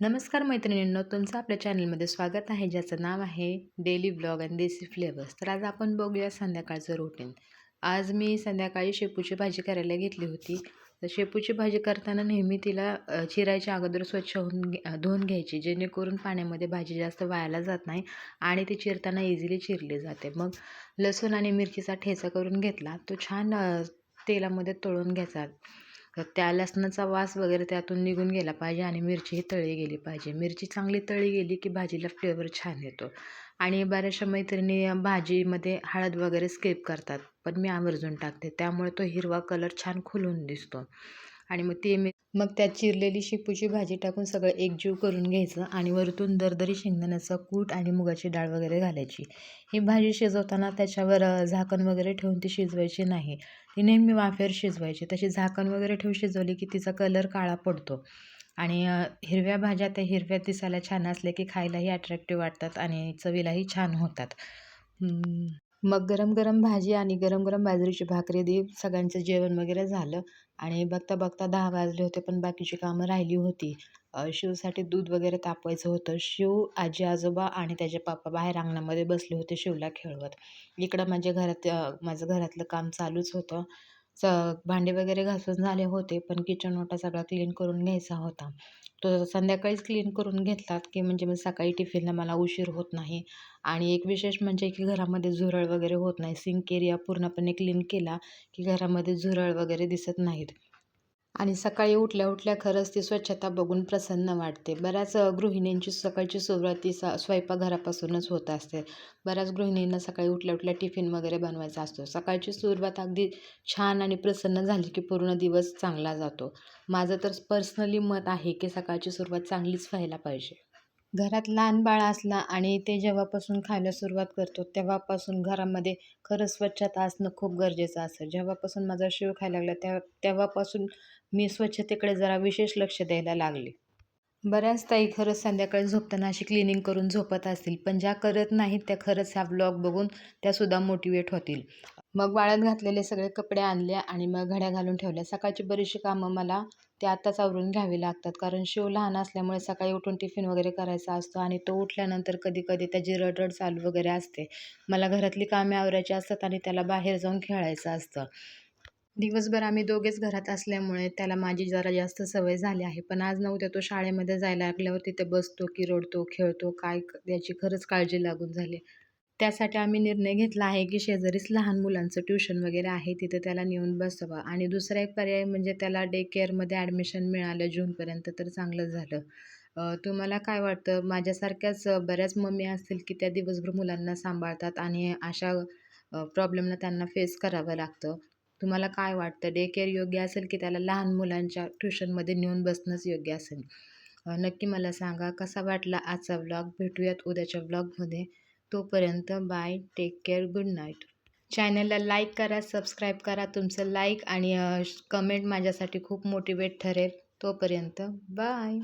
नमस्कार मैत्रिणींनो तुमचं आपल्या चॅनलमध्ये स्वागत आहे ज्याचं नाव आहे डेली ब्लॉग आणि देसी फ्लेवर्स तर आज आपण बघूया संध्याकाळचं रुटीन आज मी संध्याकाळी शेपूची भाजी करायला घेतली होती. तर शेपूची भाजी करताना नेहमी तिला चिरायच्या अगोदर स्वच्छ होऊन घे- धुवून घ्यायची जेणेकरून पाण्यामध्ये भाजी जास्त वायाला जात नाही आणि ती चिरताना इझिली चिरली जाते. मग लसूण आणि मिरचीचा ठेचा करून घेतला. तो छान तेलामध्ये तळून घ्यायचा. तर त्या लसणाचा वास वगैरे त्यातून निघून गेला पाहिजे आणि मिरचीही तळली गेली पाहिजे. मिरची चांगली तळली गेली की भाजीला फ्लेवर छान येतो. आणि बऱ्याचशा मैत्रिणी भाजीमध्ये हळद वगैरे स्किप करतात. पण मी आवर्जून टाकते. त्यामुळे तो हिरवा कलर छान खुलून दिसतो. आणि मग ते मी मग त्यात चिरलेली शेपूची भाजी टाकून सगळं एकजीव करून घ्यायचं आणि वरतून दरदरी शेंगदाण्याचा कूट आणि मुगाची डाळ वगैरे घालायची. ही भाजी शिजवताना त्याच्यावर झाकण वगैरे ठेवून ती शिजवायची नाही. ती नेहमी वाफेवर शिजवायची. तशी झाकण वगैरे ठेवून शिजवली की तिचा कलर काळा पडतो. आणि हिरव्या भाज्या त्या हिरव्या दिसायला छान असल्या की खायलाही अट्रॅक्टिव्ह वाटतात आणि चवीलाही छान होतात. मग गरम गरम भाजी आणि गरम गरम बाजरीची भाकरी दे सगळ्यांचं जेवण वगैरे झालं. आणि बघता बघता दहा वाजले होते पण बाकीची कामं राहिली होती. शिवसाठी दूध वगैरे तापवायचं होतं. शिव आजी आजोबा आणि त्याचे पप्पा बाहेर अंगणामध्ये बसले होते शिवला खेळवत. इकडं माझ्या घरात माझं घरातलं काम चालूच होतं. स भांडे वगैरे घासून झाले होते पण किचन ओटा सगळा क्लीन करून घ्यायचा होता. तो संध्याकाळीच क्लीन करून घेतलात की म्हणजे मग सकाळी टिफिनला मला उशीर होत नाही? आणि एक विशेष म्हणजे की घरामध्ये झुरळ वगैरे होत नाही. सिंक एरिया पूर्णपणे क्लीन केला की घरामध्ये झुरळ वगैरे दिसत नाहीत. आणि सकाळी उठल्या उठल्या खरंच ती स्वच्छता बघून प्रसन्न वाटते. बऱ्याच गृहिणींची सकाळची सुरुवात ती स स्वयंपाकघरापासूनच होत असते. बऱ्याच गृहिणींना सकाळी उठल्या उठल्या टिफिन वगैरे बनवायचा असतो. सकाळची सुरुवात अगदी छान आणि प्रसन्न झाली की पूर्ण दिवस चांगला जातो. माझं तर पर्सनली मत आहे की सकाळची सुरुवात चांगलीच व्हायला पाहिजे. घरात लहान बाळ असला आणि ते जेव्हापासून खायला सुरुवात करतो तेव्हापासून घरामध्ये खरंच स्वच्छता असणं खूप गरजेचं असतं. जेव्हापासून माझा शिव खायला लागला त्या तेव्हापासून मी स्वच्छतेकडे जरा विशेष लक्ष द्यायला लागले. बऱ्याच ताई खरंच संध्याकाळी झोपताना अशी क्लिनिंग करून झोपत असतील पण ज्या करत नाहीत त्या खरंच ह्या ब्लॉग बघून त्यासुद्धा मोटिवेट होतील. मग वाळत घातलेले सगळे कपडे आणले आणि मग घड्या घालून ठेवल्या. सकाळची बरीचशी कामं मला ते आत्ताच आवरून घ्यावी लागतात कारण शिव लहान असल्यामुळे सकाळी उठून टिफिन वगैरे करायचा असतो आणि तो उठल्यानंतर कधी कधी त्याची रडरड चालू वगैरे असते. मला घरातली कामे आवरायची असतात आणि त्याला बाहेर जाऊन खेळायचं असतं. दिवसभर आम्ही दोघेच घरात असल्यामुळे त्याला माझी जरा जास्त सवय झाली आहे. पण आज नव्हत्या तो शाळेमध्ये जायला लागल्यावर तिथे बसतो की रोडतो खेळतो काय याची खरंच काळजी लागून झाली. त्यासाठी आम्ही निर्णय घेतला आहे की शेजारीच लहान मुलांचं ट्युशन वगैरे आहे तिथे त्याला नेऊन बसवा. आणि दुसरा एक पर्याय म्हणजे त्याला डे केअरमध्ये ॲडमिशन मिळालं जूनपर्यंत तर चांगलं झालं. तुम्हाला काय वाटतं? माझ्यासारख्याच बऱ्याच मम्मी असतील की त्या दिवसभर मुलांना सांभाळतात आणि अशा प्रॉब्लेमला त्यांना फेस करावं लागतं? तुम्हाला काय वाटतं? डे केअर योग्य असेल की त्याला लहान मुलांच्या ट्युशनमध्ये नेऊन बसणंच योग्य असेल? नक्की मला सांगा कसा वाटला आजचा व्लॉग भेटूयात उद्याच्या व्लॉगमध्ये तोपर्यंत bye take care good night चॅनलला लाईक करा सबस्क्राईब करा तुमचं लाईक आणि कमेंट माझ्यासाठी खूप मोटिवेट ठरेल. तोपर्यंत बाय